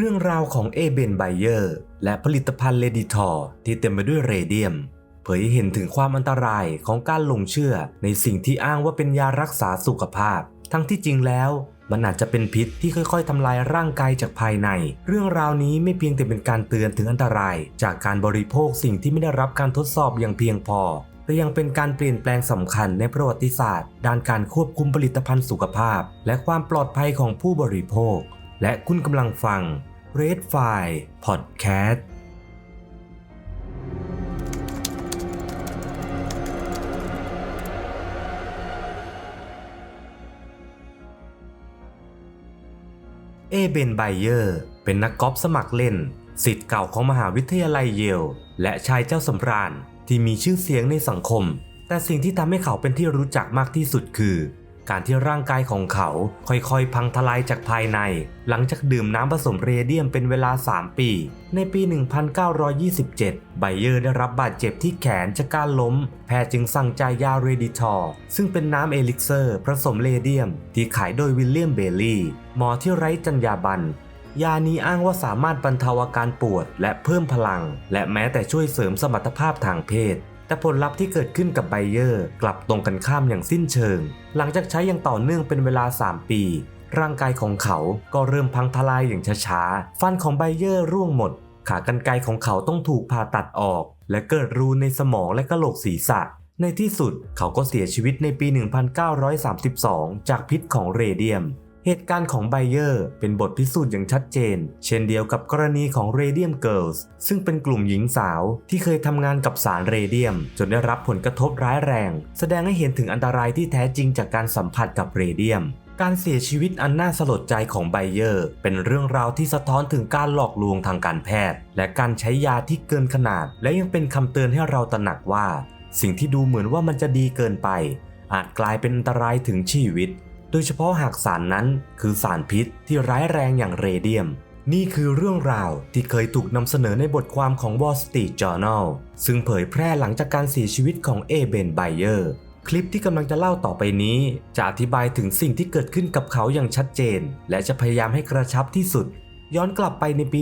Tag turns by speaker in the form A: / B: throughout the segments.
A: เรื่องราวของเอเบนไบเยอร์และผลิตภัณฑ์เลดิทอร์ที่เต็มไปด้วยเรเดียม เผยให้เห็นถึงความอันตรายของการหลงเชื่อในสิ่งที่อ้างว่าเป็นยารักษาสุขภาพ ทั้งที่จริงแล้วมันอาจจะเป็นพิษที่ค่อยๆทำลายร่างกายจากภายใน เรื่องราวนี้ไม่เพียงแต่เป็นการเตือนถึงอันตราย จากการบริโภคสิ่งที่ไม่ได้รับการทดสอบอย่างเพียงพอ แต่ยังเป็นการเปลี่ยนแปลงสำคัญในประวัติศาสตร์ ด้านการควบคุมผลิตภัณฑ์สุขภาพ และความปลอดภัยของผู้บริโภค และคุณกำลังฟัง Red File Podcast เอเบนไบเยอร์ เป็นนักกอล์ฟสมัครเล่น สิทธิ์เก่าของมหาวิทยาลัยเยล และชายเจ้าสำราญที่มีชื่อเสียงในสังคม แต่สิ่งที่ทำให้เขาเป็นที่รู้จักมากที่สุดคือ การที่ร่างกายของเขาค่อยๆ พังทลายจากภายใน หลังจากดื่มน้ำผสมเรเดียมเป็นเวลา 3 ปี ในปี 1927 ไบเยอร์ได้รับบาดเจ็บที่แขนจากการล้ม แพทย์จึงสั่งจ่ายยาเรดิทอร์ซึ่งเป็นน้ำเอลิกเซอร์ผสมเรเดียม ที่ขายโดยวิลเลียมเบลลี่ หมอที่ไร้จรรยาบรรณยานี้อ้างว่าสามารถบรรเทาอาการปวด และเพิ่มพลัง และแม้แต่ช่วยเสริมสมรรถภาพทางเพศ แต่ผลลัพธ์ที่เกิดขึ้นกับไบเยอร์กลับตรงกันข้ามอย่างสิ้นเชิง หลังจากใช้อย่างต่อเนื่องเป็นเวลา 3 ปี ร่างกายของเขาก็เริ่มพังทลายอย่างช้าๆ ฟันของไบเยอร์ร่วงหมด ขากรรไกรของเขาต้องถูกผ่าตัดออก และเกิดรูในสมองและกะโหลกศีรษะ ในที่สุดเขาก็เสียชีวิตในปี 1932 จากพิษของเรเดียม เหตุการณ์ของไบเยอร์เป็นบทพิสูจน์อย่างชัดเจน เช่นเดียวกับกรณีของ Radium Girls ซึ่งเป็นกลุ่มหญิงสาวที่เคยทำงานกับสารเรเดียม จนได้รับผลกระทบร้ายแรง แสดงให้เห็นถึงอันตรายที่แท้จริงจากการสัมผัสกับเรเดียมการเสียชีวิตอันน่าสลดใจของไบเยอร์ เป็นเรื่องราวที่สะท้อนถึงการหลอกลวงทางการแพทย์ และการใช้ยาที่เกินขนาด และยังเป็นคำเตือนให้เราตระหนักว่า สิ่งที่ดูเหมือนว่ามันจะดีเกินไป อาจกลายเป็นอันตรายถึงชีวิต โดยเฉพาะหากสารนั้นคือสารพิษที่ร้ายแรงอย่างเรเดียม นี่คือเรื่องราวที่เคยถูกนำเสนอในบทความของ Wall Street Journal ซึ่งเผยแพร่หลังจากการเสียชีวิตของเอเบนไบเยอร์คลิปที่กำลังจะเล่าต่อไปนี้ จะอธิบายถึงสิ่งที่เกิดขึ้นกับเขาอย่างชัดเจน และจะพยายามให้กระชับที่สุด ย้อนกลับไปในปี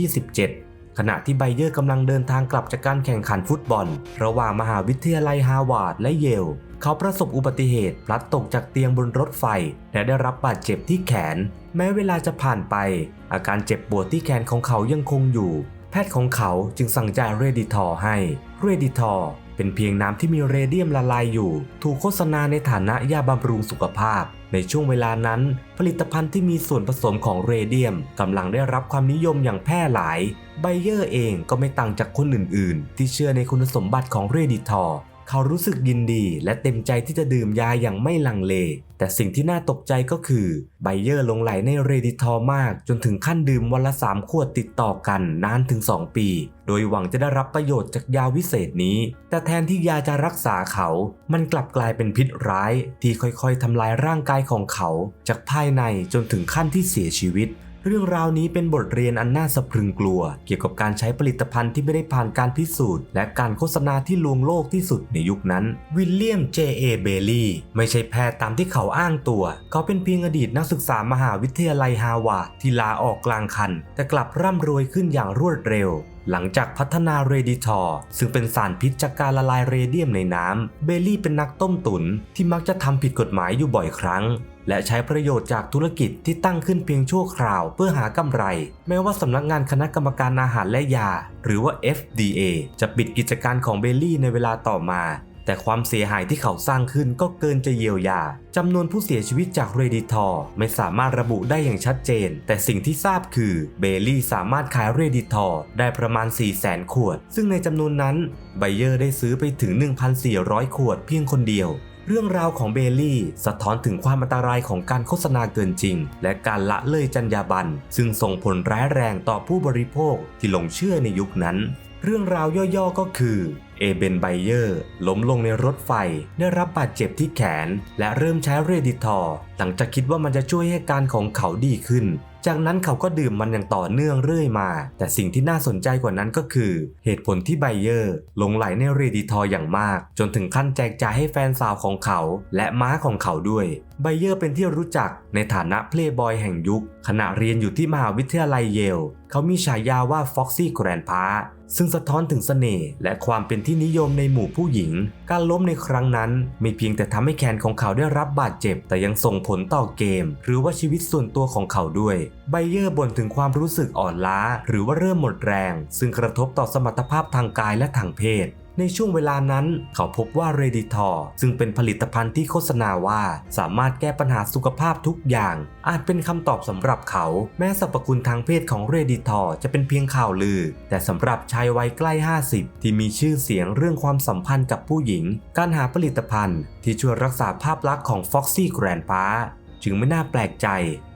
A: 1927 ขณะที่ไบเยอร์กำลังเดินทางกลับจากการแข่งขันฟุตบอล ระหว่างมหาวิทยาลัยฮาร์วาร์ดและเยล เขาประสบอุบัติเหตุพลัดตกจากเตียงบนรถไฟ และได้รับบาดเจ็บที่แขน แม้เวลาจะผ่านไป อาการเจ็บปวดที่แขนของเขายังคงอยู่ แพทย์ของเขาจึงสั่งจ่ายเรดิทอร์ให้ เรดิทอร์เป็นเพียงน้ำที่มีเรเดียมละลายอยู่ ถูกโฆษณาในฐานะยาบำรุงสุขภาพ ในช่วงเวลานั้น ผลิตภัณฑ์ที่มีส่วนผสมของเรเดียมกำลังได้รับความนิยมอย่างแพร่หลาย ไบเยอร์เองก็ไม่ต่างจากคนอื่น ๆ ที่เชื่อในคุณสมบัติของเรดิทอร์ เขารู้สึกยินดีและเต็มใจที่จะดื่มยาอย่างไม่ลังเล แต่สิ่งที่น่าตกใจก็คือไบเยอร์ลงไหลในเรดิทอร์มาก จนถึงขั้นดื่มวันละ3ขวดติดต่อกันนานถึง 2 ปี โดยหวังจะได้รับประโยชน์จากยาวิเศษนี้ แต่แทนที่ยาจะรักษาเขา มันกลับกลายเป็นพิษร้าย ที่ค่อยๆทำลายร่างกายของเขา จากภายในจนถึงขั้นที่เสียชีวิต เรื่องราวนี้เป็นบทเรียนอันน่าสะพรึงกลัว เกี่ยวกับการใช้ผลิตภัณฑ์ที่ไม่ได้ผ่านการพิสูจน์ และการโฆษณาที่ลวงโลกที่สุดในยุคนั้น วิลเลียม เจเอ เบลลี่ ไม่ใช่แพทย์ตามที่เขาอ้างตัว เขาเป็นเพียงอดีตนักศึกษามหาวิทยาลัยฮาวาดที่ลาออกกลางคัน แต่กลับร่ำรวยขึ้นอย่างรวดเร็วหลังจากพัฒนาเรดิทอร์ซึ่งเป็นสารพิษจากการละลายเรเดียมในน้ำ เบลลี่เป็นนักต้มตุน ที่มักจะทำผิดกฎหมายอยู่บ่อยครั้ง และใช้ประโยชน์จากธุรกิจที่ตั้งขึ้นเพียงชั่วคราวเพื่อหากำไร แม้ว่าสำนักงานคณะกรรมการอาหารและยา หรือว่า FDA จะปิดกิจการของเบลลี่ในเวลาต่อมา แต่ความเสียหายที่เขาสร้างขึ้นก็เกินจะเยียวยาจำนวนผู้เสียชีวิตจากเรดิทอร์ไม่สามารถระบุได้อย่างชัดเจน แต่สิ่งที่ทราบคือเบลลี่สามารถขายเรดิทอร์ได้ประมาณ 4 0 0แสนขวด ซึ่งในจำนวนนั้นไบเยอร์ได้ซื้อไปถึง 1,400 ขวดเพียงคนเดียว เรื่องราวของเบลลี่ สะท้อนถึงความอันตรายของการโฆษณาเกินจริง และการละเลยจรรยาบรรณซึ่งส่งผลร้ายแรงต่อผู้บริโภคที่หลงเชื่อในยุคนั้น เรื่องราวย่อๆก็คือเอเบนไบเยอร์ล้มลงในรถไฟ ได้รับบาดเจ็บที่แขน และเริ่มใช้เรดิทอร์หลังจากคิดว่ามันจะช่วยให้การของเขาดีขึ้น จากนั้นเขาก็ดื่มมันอย่างต่อเนื่องเรื่อยมา แต่สิ่งที่น่าสนใจกว่านั้นก็คือ เหตุผลที่ไบเยอร์หลงไหลในเรดิทอร์อย่างมาก จนถึงขั้นแจกจ่ายให้แฟนสาวของเขา และม้าของเขาด้วยไบเยอร์เป็นที่รู้จักในฐานะเพลย์บอยแห่งยุค ขณะเรียนอยู่ที่มหาวิทยาลัยเยล เขามีฉายาว่าฟ็อกซี่แกรนพา ซึ่งสะท้อนถึงเสน่ห์และความเป็นที่นิยมในหมู่ผู้หญิง การล้มในครั้งนั้น ไม่เพียงแต่ทำให้แขนของเขาได้รับบาดเจ็บ แต่ยังส่งผลต่อเกม หรือว่าชีวิตส่วนตัวของเขาด้วย ไบเยอร์บ่นถึงความรู้สึกอ่อนล้า หรือว่าเริ่มหมดแรง ซึ่งกระทบต่อสมรรถภาพทางกายและทางเพศ ในช่วงเวลานั้นเขาพบว่าเรดิทอร์ซึ่งเป็นผลิตภัณฑ์ที่โฆษณาว่า สามารถแก้ปัญหาสุขภาพทุกอย่าง อาจเป็นคำตอบสำหรับเขา แม้สรรพคุณทางเพศของเรดิทอร์จะเป็นเพียงข่าวลือ แต่สำหรับชายวัยใกล้ 50 ที่มีชื่อเสียงเรื่องความสัมพันธ์กับผู้หญิง การหาผลิตภัณฑ์ ที่ช่วยรักษาภาพลักษณ์ของฟ็อกซี่แกรนพาจึงไม่น่าแปลกใจ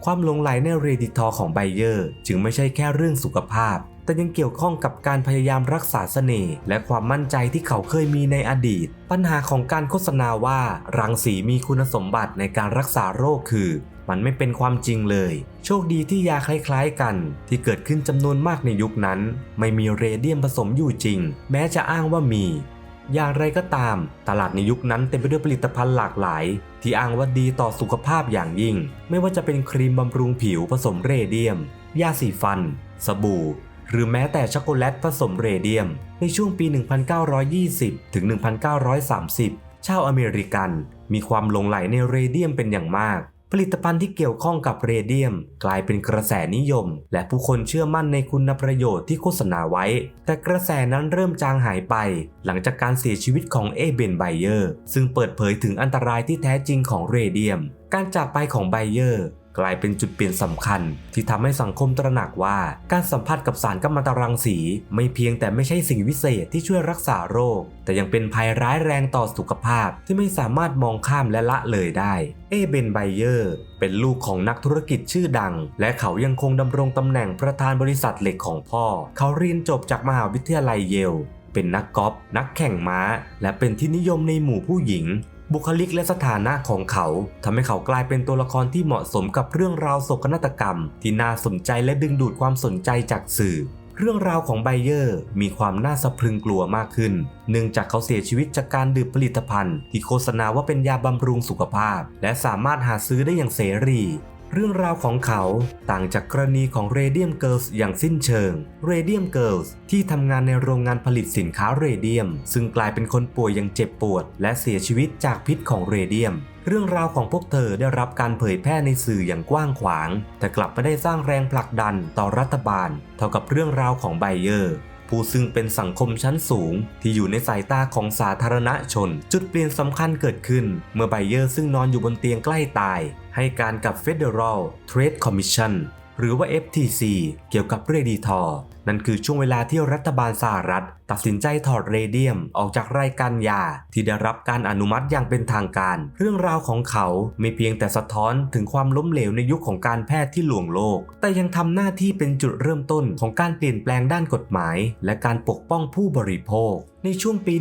A: ความหลงไหลในเรดิทอร์ของไบเยอร์ จึงไม่ใช่แค่เรื่องสุขภาพ แต่ยังเกี่ยวข้องกับการพยายามรักษาเสน่ห์และความมั่นใจที่เขาเคยมีในอดีต ปัญหาของการโฆษณาว่ารังสีมีคุณสมบัติในการรักษาโรคคือ มันไม่เป็นความจริงเลย โชคดีที่ยาคล้ายๆกัน ที่เกิดขึ้นจำนวนมากในยุคนั้น ไม่มีเรเดียมผสมอยู่จริง แม้จะอ้างว่ามีอย่างไรก็ตาม ตลาดในยุคนั้นเต็มไปด้วยผลิตภัณฑ์หลากหลาย ที่อ้างว่าดีต่อสุขภาพอย่างยิ่ง ไม่ว่าจะเป็นครีมบำรุงผิวผสมเรเดียม ยาสีฟัน สบู่ หรือแม้แต่ช็อกโกแลตผสมเรเดียม ในช่วงปี 1920 ถึง 1930 ชาวอเมริกัน มีความหลงไหลในเรเดียมเป็นอย่างมาก ผลิตภัณฑ์ที่เกี่ยวข้องกับเรเดียม กลายเป็นกระแสนิยม และผู้คนเชื่อมั่นในคุณประโยชน์ที่โฆษณาไว้ แต่กระแสนั้นเริ่มจางหายไป หลังจากการเสียชีวิตของเอเบนไบเยอร์ ซึ่งเปิดเผยถึงอันตรายที่แท้จริงของเรเดียม การจากไปของไบเยอร์ กลายเป็นจุดเปลี่ยนสำคัญ ที่ทำให้สังคมตระหนักว่า การสัมผัสกับสารกัมมันตรังสี ไม่เพียงแต่ไม่ใช่สิ่งวิเศษที่ช่วยรักษาโรค แต่ยังเป็นภัยร้ายแรงต่อสุขภาพที่ไม่สามารถมองข้ามและละเลยได้ เอเบนไบเยอร์ เป็นลูกของนักธุรกิจชื่อดัง และเขายังคงดำรงตำแหน่งประธานบริษัทเหล็กของพ่อ เขาเรียนจบจากมหาวิทยาลัยเยลเป็นนักกอล์ฟนักแข่งม้า และเป็นที่นิยมในหมู่ผู้หญิง บุคลิกและสถานะของเขาทำให้เขากลายเป็นตัวละครที่เหมาะสมกับเรื่องราวโศกนาฏกรรม ที่น่าสนใจและดึงดูดความสนใจจากสื่อ เรื่องราวของไบเยอร์มีความน่าสะพรึงกลัวมากขึ้น เนื่องจากเขาเสียชีวิตจากการดื่มผลิตภัณฑ์ ที่โฆษณาว่าเป็นยาบำรุงสุขภาพ และสามารถหาซื้อได้อย่างเสรี เรื่องราวของเขาต่างจากกรณีของ Radium Girls อย่างสิ้นเชิง Radium Girls ที่ทำงานในโรงงานผลิตสินค้าเรเดียม ซึ่งกลายเป็นคนป่วยอย่างเจ็บปวด และเสียชีวิตจากพิษของเรเดียม เรื่องราวของพวกเธอได้รับการเผยแพร่ในสื่ออย่างกว้างขวาง แต่กลับไม่ได้สร้างแรงผลักดันต่อรัฐบาล เท่ากับเรื่องราวของไบเยอร์ ผู้ซึ่งเป็นสังคมชั้นสูง ที่อยู่ในสายตาของสาธารณชน จุดเปลี่ยนสำคัญเกิดขึ้น เมื่อไบเยอร์ซึ่งนอนอยู่บนเตียงใกล้ตาย ให้การกับ Federal Trade Commission หรือว่า FTC เกี่ยวกับเรดีทอร์ นั่นคือช่วงเวลาที่รัฐบาลสหรัฐ ตัดสินใจถอดเรเดียมออกจากรายการยา ที่ได้รับการอนุมัติอย่างเป็นทางการ เรื่องราวของเขาไม่เพียงแต่สะท้อนถึงความล้มเหลวในยุคของการแพทย์ที่หลวงโลก แต่ยังทำหน้าที่เป็นจุดเริ่มต้นของการเปลี่ยนแปลงด้านกฎหมาย และการปกป้องผู้บริโภคในช่วงปี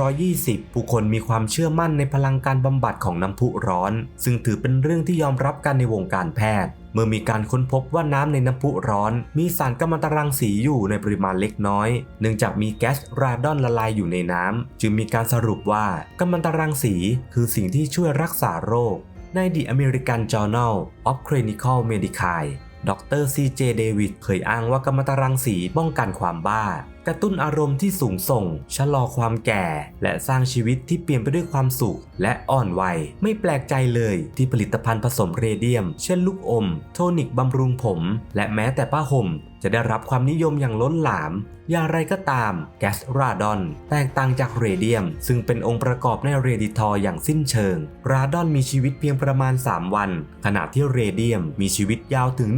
A: 1920 ผู้คนมีความเชื่อมั่นในพลังการบำบัดของน้ำพุร้อน ซึ่งถือเป็นเรื่องที่ยอมรับกันในวงการแพทย์ เมื่อมีการค้นพบว่าน้ำในน้ำพุร้อน มีสารกัมมันตรังสีอยู่ในปริมาณเล็กน้อย เนื่องจากมีแก๊สราดอนละลายอยู่ในน้ำจึงมีการสรุปว่ากัมมันตรังสีคือสิ่งที่ช่วยรักษาโรค ใน The American Journal of Clinical Medicine ดรซีเจเดวิดเคยอ้างว่ากัมมันตรังสีป้องกันความบ้า กระตุ้นอารมณ์ที่สูงส่ง ชะลอความแก่ และสร้างชีวิตที่เปลี่ยนไปด้วยความสุข และอ่อนวัย ไม่แปลกใจเลยที่ผลิตภัณฑ์ผสมเรเดียม เช่นลูกอม โทนิกบำรุงผม และแม้แต่ผ้าห่ม จะได้รับความนิยมอย่างล้นหลาม อย่างไรก็ตาม แก๊สราดอนแตกต่างจากเรเดียม ซึ่งเป็นองค์ประกอบในเรดิทอร์อย่างสิ้นเชิง ราดอนมีชีวิตเพียงประมาณ 3 วัน ขณะที่เรเดียมมีชีวิตยาวถึง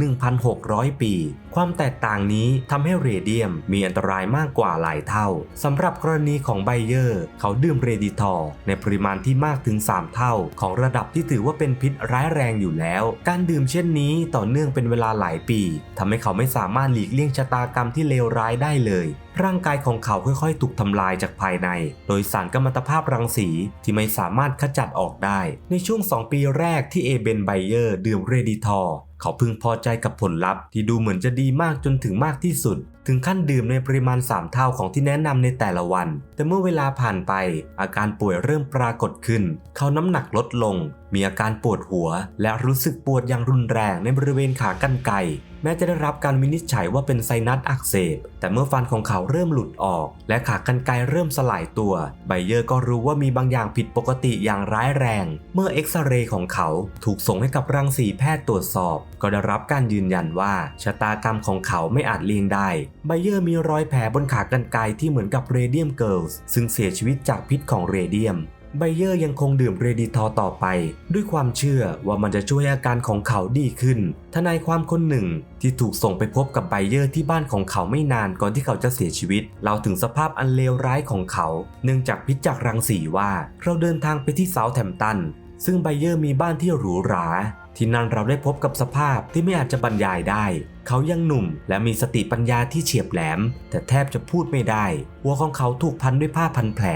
A: 1,600 ปี ความแตกต่างนี้ทำให้เรเดียมมีอันตรายมากกว่าหลายเท่าสำหรับกรณีของไบเยอร์ เขาดื่มเรดิทอร์ในปริมาณที่มากถึง 3 เท่า ของระดับที่ถือว่าเป็นพิษร้ายแรงอยู่แล้ว การดื่มเช่นนี้ต่อเนื่องเป็นเวลาหลายปีทำให้เขาไม่สามารถหลีกเลี่ยงชะตากรรมที่เลวร้ายได้เลย ร่างกายของเขาค่อยๆ ถูกทำลายจากภายใน โดยสารกัมมันตภาพรังสีที่ไม่สามารถขจัดออกได้ ในช่วง 2 ปีแรกที่เอเบนไบเยอร์ดื่มเรดิทอร์เขาพึงพอใจกับผลลัพธ์ที่ดูเหมือนจะดีมากจนถึงมากที่สุด ถึงขั้นดื่มในปริมาณ 3 เท่าของที่แนะนำในแต่ละวัน แต่เมื่อเวลาผ่านไป อาการป่วยเริ่มปรากฏขึ้น เขาน้ำหนักลดลง มีอาการปวดหัว และรู้สึกปวดอย่างรุนแรงในบริเวณขากรรไกรแม้จะได้รับการวินิจฉัยว่าเป็นไซนัสอักเสบ แต่เมื่อฟันของเขาเริ่มหลุดออก และขากรรไกรเริ่มสลายตัว ไบเยอร์ก็รู้ว่ามีบางอย่างผิดปกติอย่างร้ายแรง เมื่อเอ็กซเรย์ของเขาถูกส่งให้กับรังสีแพทย์ตรวจสอบ ก็ได้รับการยืนยันว่าชะตากรรมของเขาไม่อาจเลี่ยงได้ ไบเยอร์มีรอยแผลบนขากรรไกรที่เหมือนกับเรเดียมเกิลส์ซึ่งเสียชีวิตจากพิษของเรเดียม ไบเยอร์ยังคงดื่มเรดิทอร์ต่อไป ด้วยความเชื่อว่ามันจะช่วยอาการของเขาดีขึ้น ทนายความคนหนึ่งที่ถูกส่งไปพบกับไบเยอร์ที่บ้านของเขาไม่นานก่อนที่เขาจะเสียชีวิตเล่าถึงสภาพอันเลวร้ายของเขา เนื่องจากพิษจากรังสีว่า เราเดินทางไปที่เซาแธมตัน ซึ่งไบเยอร์มีบ้านที่หรูหราที่นั่นเราได้พบกับสภาพที่ไม่อาจจะบรรยายได้ เขายังหนุ่มและมีสติปัญญาที่เฉียบแหลม แต่แทบจะพูดไม่ได้ หัวของเขาถูกพันด้วยผ้าพันแผล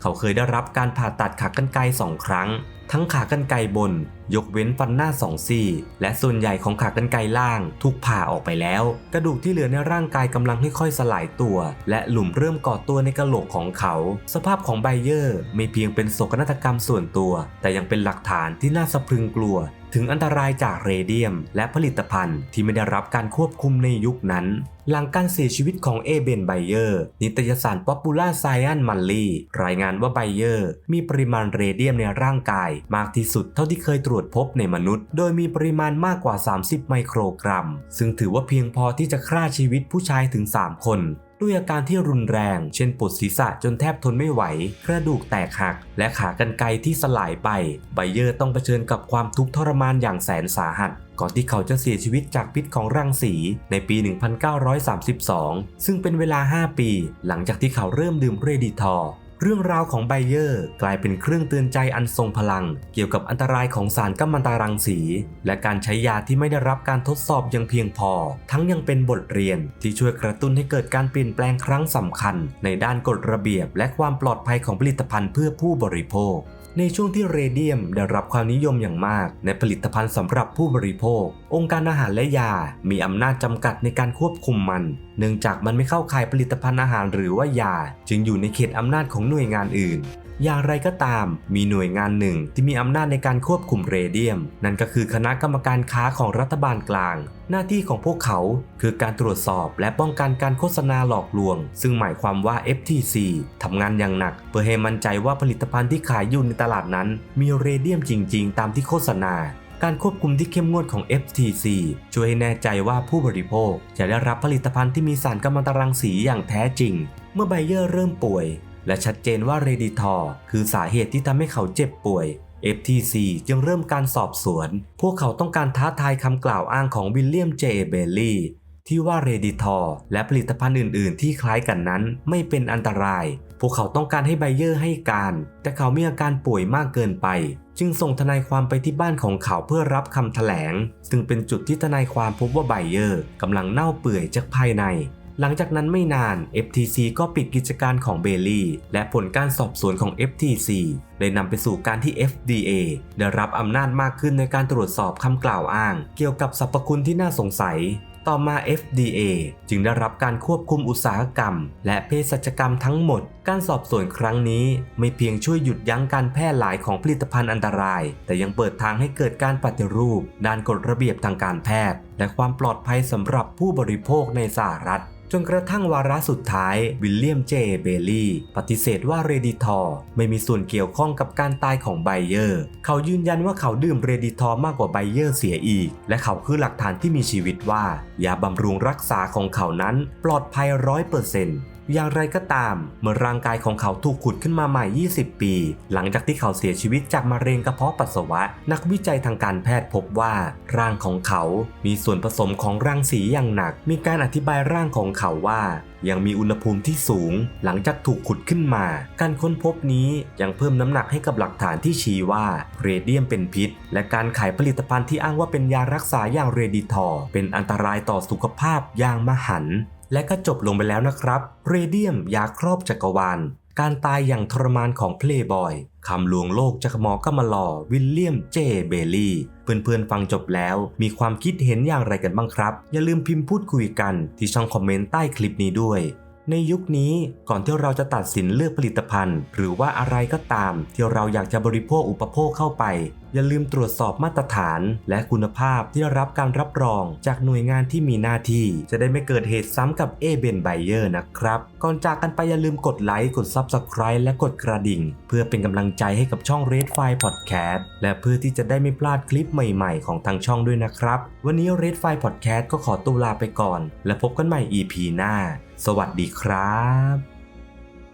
A: เขาเคยได้รับการผ่าตัดขากรรไกรสองครั้ง ทั้งขากรรไกรบน ยกเว้นฟันหน้าสองซี่ และส่วนใหญ่ของขากรรไกรล่างถูกผ่าออกไปแล้ว กระดูกที่เหลือในร่างกายกำลังค่อยๆสลายตัว และหลุมเริ่มก่อตัวในกระโหลกของเขา สภาพของไบเยอร์ไม่เพียงเป็นโศกนาฏกรรมส่วนตัว แต่ยังเป็นหลักฐานที่น่าสะพรึงกลัวถึงอันตรายจากเรเดียม และผลิตภัณฑ์ที่ไม่ได้รับการควบคุมในยุคนั้น หลังการเสียชีวิตของเอเบนไบเยอร์ นิตยสาร Popular Science Monthly รายงานว่าไบเยอร์ มีปริมาณเรเดียมในร่างกาย มากที่สุดเท่าที่เคยตรวจพบในมนุษย์ โดยมีปริมาณมากกว่า 30 ไมโครกรัม ซึ่งถือว่าเพียงพอที่จะฆ่าชีวิตผู้ชายถึง 3 คนด้วยอาการที่รุนแรง เช่นปวดศีรษะจนแทบทนไม่ไหว กระดูกแตกหัก และขากรรไกรที่สลายไป ไบเยอร์ต้องเผชิญกับความทุกข์ทรมานอย่างแสนสาหัส ก่อนที่เขาจะเสียชีวิตจากพิษของรังสี ในปี 1932 ซึ่งเป็นเวลา 5 ปี หลังจากที่เขาเริ่มดื่มเรดิทอร์ เรื่องราวของไบเยอร์กลายเป็นเครื่องเตือนใจอันทรงพลัง เกี่ยวกับอันตรายของสารกัมมันตรังสี และการใช้ยาที่ไม่ได้รับการทดสอบอย่างเพียงพอ ทั้งยังเป็นบทเรียนที่ช่วยกระตุ้นให้เกิดการเปลี่ยนแปลงครั้งสำคัญ ในด้านกฎระเบียบและความปลอดภัยของผลิตภัณฑ์เพื่อผู้บริโภค ในช่วงที่เรเดียมได้รับความนิยมอย่างมาก ในผลิตภัณฑ์สำหรับผู้บริโภค องค์การอาหารและยา มีอำนาจจำกัดในการควบคุมมัน เนื่องจากมันไม่เข้าข่ายผลิตภัณฑ์อาหารหรือว่ายา จึงอยู่ในเขตอำนาจของหน่วยงานอื่น อย่างไรก็ตาม มีหน่วยงานหนึ่งที่มีอำนาจในการควบคุมเรเดียม นั่นก็คือคณะกรรมการค้าของรัฐบาลกลาง หน้าที่ของพวกเขาคือการตรวจสอบและป้องกันการโฆษณาหลอกลวง ซึ่งหมายความว่า FTC ทำงานอย่างหนัก เพื่อให้มั่นใจว่าผลิตภัณฑ์ที่ขายอยู่ในตลาดนั้น มีเรเดียมจริง ๆ ตามที่โฆษณาการควบคุมที่เข้มงวดของ FTC ช่วยให้แน่ใจว่าผู้บริโภค จะได้รับผลิตภัณฑ์ที่มีสารกัมมันตรังสีอย่างแท้จริง เมื่อไบเยอร์เริ่มป่วย และชัดเจนว่าเรดิทอร์คือสาเหตุที่ทำให้เขาเจ็บป่วย FTC จึงเริ่มการสอบสวน พวกเขาต้องการท้าทายคำกล่าวอ้างของวิลเลียมเจเบลลี่ที่ว่าเรดิทอร์และผลิตภัณฑ์อื่น ๆ ที่คล้ายกันนั้นไม่เป็นอันตราย พวกเขาต้องการให้ไบเยอร์ให้การ แต่เขามีอาการป่วยมากเกินไป จึงส่งทนายความไปที่บ้านของเขาเพื่อรับคำแถลง ซึ่งเป็นจุดที่ทนายความพบว่าไบเยอร์กำลังเน่าเปื่อยจากภายใน หลังจากนั้นไม่นาน FTC ก็ปิดกิจการของเบลลี่ และผลการสอบสวนของ FTC ได้นำไปสู่การที่ FDA ได้รับอำนาจมากขึ้นในการตรวจสอบคำกล่าวอ้าง เกี่ยวกับสรรพคุณที่น่าสงสัย ต่อมา FDA จึงได้รับการควบคุมอุตสาหกรรม และเภสัชกรรมทั้งหมด การสอบสวนครั้งนี้ ไม่เพียงช่วยหยุดยั้งการแพร่หลายของผลิตภัณฑ์อันตราย แต่ยังเปิดทางให้เกิดการปฏิรูป ด้านกฎระเบียบทางการแพทย์ และความปลอดภัยสำหรับผู้บริโภคในสหรัฐ จนกระทั่งวาระสุดท้ายวิลเลียมเจ เบลลี่ ปฏิเสธว่าเรดิทอร์ไม่มีส่วนเกี่ยวข้องกับการตายของไบเยอร์ เขายืนยันว่าเขาดื่มเรดิทอร์มากกว่าไบเยอร์เสียอีก และเขาคือหลักฐานที่มีชีวิตว่า ยาบำรุงรักษาของเขานั้นปลอดภัยร้อยเปอร์เซ็นต์ อย่างไรก็ตาม เมื่อร่างกายของเขาถูกขุดขึ้นมาใหม่ 20 ปี หลังจากที่เขาเสียชีวิตจากมะเร็งกระเพาะปัสสาวะ นักวิจัยทางการแพทย์พบว่า ร่างของเขา มีส่วนผสมของรังสีอย่างหนัก มีการอธิบายร่างของเขาว่ายังมีอุณหภูมิที่สูง หลังจากถูกขุดขึ้นมา การค้นพบนี้ยังเพิ่มน้ำหนักให้กับหลักฐานที่ชี้ว่าเรเดียมเป็นพิษ และการขายผลิตภัณฑ์ที่อ้างว่าเป็นยารักษาอย่างเรดิทอร์เป็นอันตรายต่อสุขภาพอย่างมหันต์ และก็จบลงไปแล้วนะครับเรเดียมยาครอบจักรวาล การตายอย่างทรมานของเพลย์บอยคำลวงโลกจากหมอก็มมาลอวิลเลียมเจเบลลี่ เพื่อนๆ ฟังจบแล้ว มีความคิดเห็นอย่างไรกันบ้างครับ อย่าลืมพิมพ์พูดคุยกันที่ช่องคอมเมนต์ใต้คลิปนี้ด้วย ในยุคนี้ก่อนที่เราจะตัดสินเลือกผลิตภัณฑ์ หรือว่าอะไรก็ตาม ที่เราอยากจะบริโภคอุปโภคเข้าไป อย่าลืมตรวจสอบมาตรฐาน และคุณภาพที่ได้รับการรับรองจากหน่วยงานที่มีหน้าที่ จะได้ไม่เกิดเหตุซ้ำกับเอเบนไบเออร์นะครับ ก่อนจากกันไปอย่าลืมกดไลค์กด Subscribe และกดกระดิ่ง เพื่อเป็นกำลังใจให้กับช่อง Red File Podcast และเพื่อที่จะได้ไม่พลาดคลิปใหม่ๆ ของทางช่องด้วยนะครับ วันนี้ Red File Podcast ก็ขอตัวลาไปก่อน และพบกันใหม่ EP หน้า สวัสดีครับ